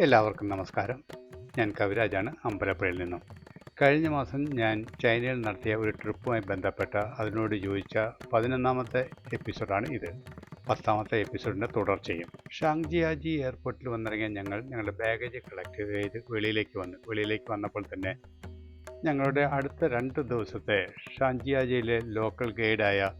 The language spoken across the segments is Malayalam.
എല്ലാവർക്കും നമസ്കാരം. ഞാൻ കവിരാജാണ് അമ്പലപ്പുഴയിൽ നിന്നും. കഴിഞ്ഞ മാസം ഞാൻ ചൈനയിൽ നടത്തിയ ഒരു ട്രിപ്പുമായി ബന്ധപ്പെട്ട അതിനോട് ചോദിച്ച പതിനൊന്നാമത്തെ എപ്പിസോഡാണ് ഇത്. പത്താമത്തെ എപ്പിസോഡിന്റെ തുടർച്ചയും. ഷാങ്ജിയാജി എയർപോർട്ടിൽ വന്നിറങ്ങിയ ഞങ്ങൾ ഞങ്ങളുടെ ബാഗേജ് കളക്ട് ചെയ്ത് വെളിയിലേക്ക് വന്നു വെളിയിലേക്ക് വന്നപ്പോൾ തന്നെ ഞങ്ങളുടെ അടുത്ത രണ്ട് ദിവസത്തെ ഷാങ്ജിയാജിയിലെ ലോക്കൽ ഗൈഡായ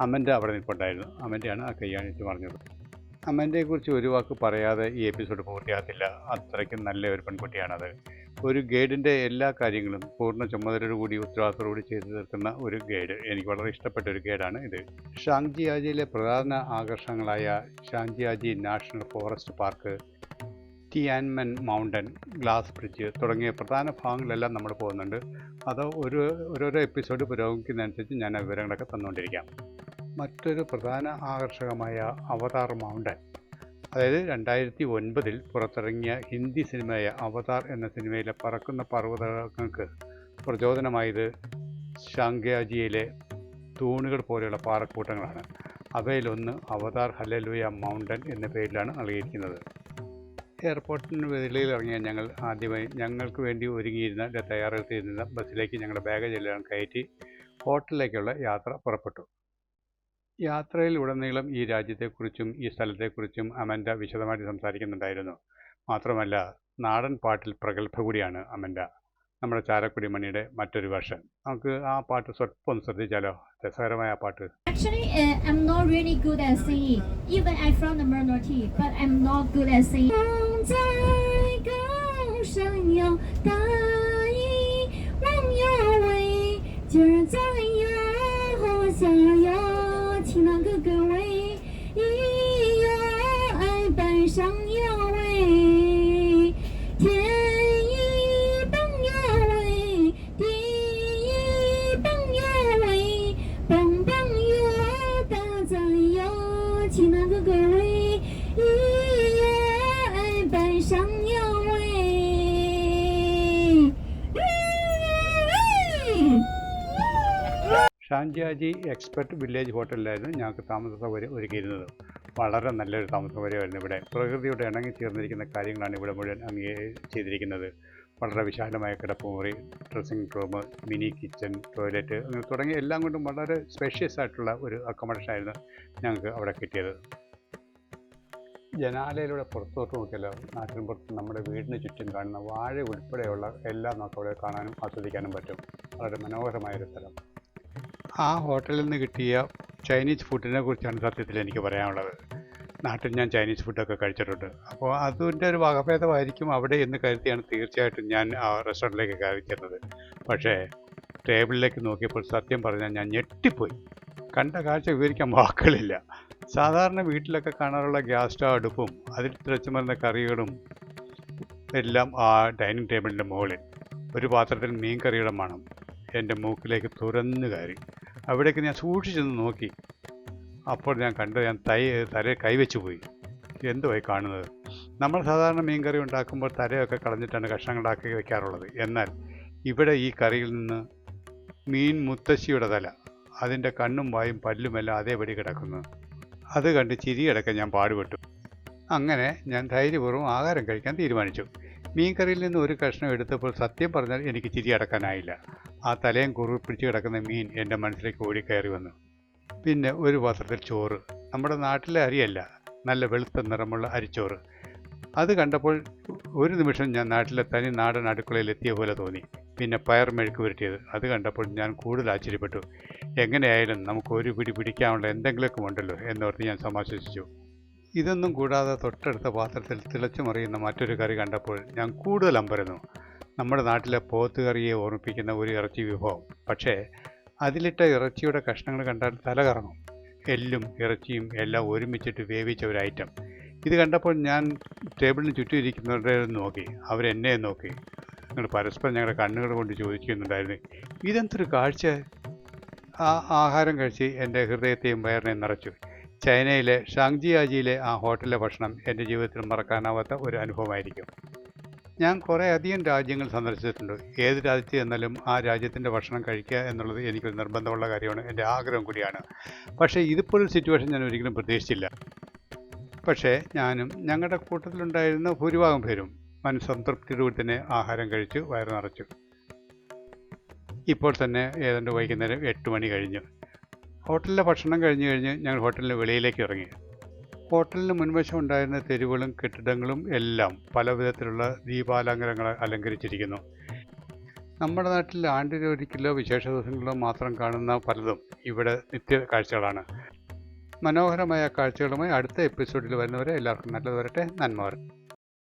അമന്റെ അവിടെ നിൽപ്പുണ്ടായിരുന്നു. അമന്റെയാണ് ആ കൈയാണിച്ച് പറഞ്ഞത്. അമ്മന്റെക്കുറിച്ച് ഒരു വാക്ക് പറയാതെ ഈ എപ്പിസോഡ് പൂർത്തിയാകത്തില്ല. അത്രയ്ക്കും നല്ല ഒരു പെൺകുട്ടിയാണത്. ഒരു ഗൈഡിന്റെ എല്ലാ കാര്യങ്ങളും പൂർണ ചുമതലയോടുകൂടി ഉത്തരവാദിത്തത്തോടുകൂടി ചെയ്തു തീർക്കുന്ന ഒരു ഗൈഡ്. എനിക്ക് വളരെ ഇഷ്ടപ്പെട്ട ഒരു ഗൈഡാണ് ഇത്. ഷാങ്ജിയാജിയിലെ പ്രധാന ആകർഷണങ്ങളായ Zhangjiajie national forest park Tianmen mountain glass bridge തുടങ്ങിയ പ്രധാന ഭാഗങ്ങളിലെല്ലാം നമ്മൾ പോകുന്നുണ്ട്. അത് ഒരു ഓരോരോ എപ്പിസോഡ് പുരോഗമിക്കുന്നതനുസരിച്ച് ഞാൻ വിവരങ്ങളൊക്കെ തന്നുകൊണ്ടിരിക്കാം. മറ്റൊരു പ്രധാന ആകർഷകമായ അവതാർ മൗണ്ടൻ. അതായത് രണ്ടായിരത്തി ഒൻപതിൽ പുറത്തിറങ്ങിയ ഹിന്ദി സിനിമയായ അവതാർ എന്ന സിനിമയിലെ പറക്കുന്ന പർവതങ്ങൾക്ക് പ്രചോദനമായത് ഷാങ്ക്യാജിയിലെ തൂണുകൾ പോലെയുള്ള പാറക്കൂട്ടങ്ങളാണ്. അവയിലൊന്ന് അവതാർ ഹലലുയ മൗണ്ടൻ എന്ന പേരിലാണ് നൽകിയിരിക്കുന്നത് എയർപോർട്ടിന് വെളിയിൽ ഇറങ്ങിയ ഞങ്ങൾ ആദ്യമായി ഞങ്ങൾക്ക് വേണ്ടി ഒരുങ്ങിയിരുന്ന തയ്യാറെടുത്തിരുന്ന ബസ്സിലേക്ക് ഞങ്ങളുടെ ബാഗേജ് എല്ലാം കയറ്റി ഹോട്ടലിലേക്കുള്ള യാത്ര പുറപ്പെട്ടു. യാത്രയിൽ ഉടനീളം ഈ രാജ്യത്തെക്കുറിച്ചും ഈ സ്ഥലത്തെക്കുറിച്ചും അമൻഡ വിശദമായിട്ട് സംസാരിക്കുന്നുണ്ടായിരുന്നു മാത്രമല്ല നാടൻ പാട്ടിൽ പ്രഗത്ഭ കൂടിയാണ് അമൻഡ നമ്മുടെ ചാലക്കുടി മണിയുടെ മറ്റൊരു വേർഷൻ നമുക്ക് ആ പാട്ട് സ്വല്പം ഒന്ന് ശ്രദ്ധിച്ചാലോ രസകരമായ ആ പാട്ട് Actually, uh, I'm not really good at singing. Even I'm from the minority, but I'm not good at singing. 风在高山有大意，望有为，今儿在呀和下呀， 听那个歌位，咿呀爱板上腰喂，天一蹦呀喂，地一蹦呀喂。蹦蹦哟，大赞哟，亲那个歌位，Zhangjiajie expert village ഹോട്ടലിലായിരുന്നു ഞങ്ങൾക്ക് താമസ സൗകര്യം ഒരുക്കിയിരുന്നത്. വളരെ നല്ലൊരു താമസ സൗകര്യമായിരുന്നു ഇവിടെ. പ്രകൃതിയോട് ഇണങ്ങി ചേർന്നിരിക്കുന്ന കാര്യങ്ങളാണ് ഇവിടെ മുഴുവൻ അങ്ങേ ചെയ്തിരിക്കുന്നത്. വളരെ വിശാലമായ കിടപ്പുമുറി dressing room mini kitchen toilet അങ്ങനെ തുടങ്ങിയ എല്ലാം കൊണ്ടും വളരെ സ്പെഷ്യസ് ആയിട്ടുള്ള ഒരു അക്കോമഡേഷൻ ആയിരുന്നു ഞങ്ങൾക്ക് അവിടെ കിട്ടിയത്. ജനാലയിലൂടെ പുറത്തോട്ട് നോക്കിയാലോ നാട്ടിൻ പുറത്ത് നമ്മുടെ വീടിന് ചുറ്റും കാണുന്ന വാഴ ഉൾപ്പെടെയുള്ള എല്ലാം നമുക്ക് അവിടെ കാണാനും ആസ്വദിക്കാനും പറ്റും. വളരെ മനോഹരമായൊരു സ്ഥലം. ആ ഹോട്ടലിൽ നിന്ന് കിട്ടിയ ചൈനീസ് ഫുഡിനെ കുറിച്ചാണ് സത്യത്തിൽ എനിക്ക് പറയാനുള്ളത്. നാട്ടിൽ ഞാൻ ചൈനീസ് ഫുഡൊക്കെ കഴിച്ചിട്ടുണ്ട്. അപ്പോൾ അതിന്റെ ഒരു വകഭേദമായിരിക്കും അവിടെ എന്ന് കരുതിയാണ് തീർച്ചയായിട്ടും ഞാൻ ആ റെസ്റ്റോറന്റിലേക്ക് കയറിച്ചത് പക്ഷേ ടേബിളിലേക്ക് നോക്കിയപ്പോൾ സത്യം പറഞ്ഞാൽ ഞാൻ ഞെട്ടിപ്പോയി. കണ്ട കാഴ്ച വിവരിക്കാൻ വാക്കുകളില്ല. സാധാരണ വീട്ടിലൊക്കെ കാണാറുള്ള ഗ്യാസ് സ്റ്റവ് അടുപ്പും അതിൽ തിളച്ചു മരുന്ന കറികളും എല്ലാം ആ ഡൈനിങ് ടേബിളിന്റെ മുകളിൽ. ഒരു പാത്രത്തിൽ മീൻ കറിയുടെ മണം എന്റെ മൂക്കിലേക്ക് തുറന്നു കയറി. അവിടേക്ക് ഞാൻ സൂക്ഷിച്ചെന്ന് നോക്കി. അപ്പോൾ ഞാൻ കണ്ടു ഞാൻ തൈ തല കൈവച്ച് പോയി. എന്തുവായി കാണുന്നത്? നമ്മൾ സാധാരണ മീൻ കറി ഉണ്ടാക്കുമ്പോൾ തലയൊക്കെ കളഞ്ഞിട്ടാണ് കഷ്ണങ്ങളാക്കി വെക്കാറുള്ളത്. എന്നാൽ ഇവിടെ ഈ കറിയിൽ നിന്ന് മീൻ മുത്തശ്ശിയുടെ തല അതിന്റെ കണ്ണും വായും പല്ലുമെല്ലാം അതേപടി കിടക്കുന്നു. അത് കണ്ട് ചിരിയടക്കം ഞാൻ പാടുപെട്ടു. അങ്ങനെ ഞാൻ ധൈര്യപൂർവം ആഹാരം കഴിക്കാൻ തീരുമാനിച്ചു. മീൻ കറിയിൽ നിന്ന് ഒരു കഷ്ണം എടുത്തപ്പോൾ സത്യം പറഞ്ഞാൽ എനിക്ക് ചിരി അടക്കാനായില്ല ആ തലയും കുറി പിടിച്ച് കിടക്കുന്ന മീൻ എന്റെ മനസ്സിലേക്ക് ഓടിക്കയറി വന്നു. പിന്നെ ഒരു പാത്രത്തിൽ ചോറ്. നമ്മുടെ നാട്ടിലെ അരിയല്ല നല്ല വെളുത്ത നിറമുള്ള അരിച്ചോറ്. അത് കണ്ടപ്പോൾ ഒരു നിമിഷം ഞാൻ നാട്ടിലെ തനി നാടൻ അടുക്കളയിൽ എത്തിയ പോലെ തോന്നി. പിന്നെ പയർ മെഴുക്ക് പുരട്ടിയത്. അത് കണ്ടപ്പോൾ ഞാൻ കൂടുതൽ ആശ്ചര്യപ്പെട്ടു. എങ്ങനെയായാലും നമുക്ക് ഒരു പിടി പിടിക്കാനുള്ള എന്തെങ്കിലുമൊക്കെ ഉണ്ടല്ലോ എന്നോർത്ത് ഞാൻ സമാശ്വസിച്ചു. ഇതൊന്നും കൂടാതെ തൊട്ടടുത്ത പാത്രത്തിൽ തിളച്ചു മറിയുന്ന മറ്റൊരു കറി കണ്ടപ്പോൾ ഞാൻ കൂടുതൽ അമ്പരന്നു. നമ്മുടെ നാട്ടിലെ പോത്തുകറിയെ ഓർമ്മിപ്പിക്കുന്ന ഒരു ഇറച്ചി വിഭവം. പക്ഷേ അതിലിട്ട ഇറച്ചിയുടെ കഷ്ണങ്ങൾ കണ്ടാൽ തല കറങ്ങും. എല്ലും ഇറച്ചിയും എല്ലാം ഒരുമിച്ചിട്ട് വേവിച്ച ഒരു ഐറ്റം. ഇത് കണ്ടപ്പോൾ ഞാൻ ടേബിളിന് ചുറ്റും ഇരിക്കുന്നവരുടെ നോക്കി. അവരെന്നെ നോക്കി. ഞങ്ങൾ പരസ്പരം ഞങ്ങളുടെ കണ്ണുകൾ കൊണ്ട് ചോദിക്കുന്നുണ്ടായിരുന്നു ഇതെന്തൊരു കാഴ്ച? ആ ആഹാരം കഴിച്ച് എന്റെ ഹൃദയത്തെയും വയറിനെയും നിറച്ചു. ചൈനയിലെ ഷാങ്ജിയാജിയിലെ ആ ഹോട്ടലിലെ ഭക്ഷണം എന്റെ ജീവിതത്തിൽ മറക്കാനാവാത്ത ഒരു അനുഭവമായിരിക്കും. ഞാൻ കുറേ അധികം രാജ്യങ്ങൾ സന്ദർശിച്ചിട്ടുണ്ട്. ഏത് രാജ്യത്ത് ചെന്നാലും ആ രാജ്യത്തിന്റെ ഭക്ഷണം കഴിക്കുക എന്നുള്ളത് എനിക്കൊരു നിർബന്ധമുള്ള കാര്യമാണ്. എന്റെ ആഗ്രഹം കൂടിയാണ്. പക്ഷേ ഇതുപോലൊരു സിറ്റുവേഷൻ ഞാൻ ഒരിക്കലും പ്രതീക്ഷിച്ചില്ല. പക്ഷേ ഞാനും ഞങ്ങളുടെ കൂട്ടത്തിലുണ്ടായിരുന്ന ഭൂരിഭാഗം പേരും മനസ്സംതൃപ്തിയോടുകൂടി തന്നെ ആഹാരം കഴിച്ച് വയറ് നിറച്ചു. ഇപ്പോൾ തന്നെ ഏതാണ്ട് വൈകുന്നേരം എട്ട് മണി കഴിഞ്ഞു. ഹോട്ടലിലെ ഭക്ഷണം കഴിഞ്ഞ് കഴിഞ്ഞ് ഞങ്ങൾ ഹോട്ടലിന് വെളിയിലേക്ക് ഇറങ്ങി. ഹോട്ടലിന് മുൻവശം ഉണ്ടായിരുന്ന തെരുവുകളും കെട്ടിടങ്ങളും എല്ലാം പല വിധത്തിലുള്ള ദീപാലങ്കാരങ്ങൾ അലങ്കരിച്ചിരിക്കുന്നു. നമ്മുടെ നാട്ടിൽ ആണ്ടിലൊരിക്കലോ വിശേഷ ദിവസങ്ങളിലോ മാത്രം കാണുന്ന പലതും ഇവിടെ നിത്യ കാഴ്ചകളാണ്. മനോഹരമായ കാഴ്ചകളുമായി അടുത്ത എപ്പിസോഡിൽ വരുന്നവരെ എല്ലാവർക്കും നല്ലത് വരട്ടെ. നന്മ വരട്ടെ.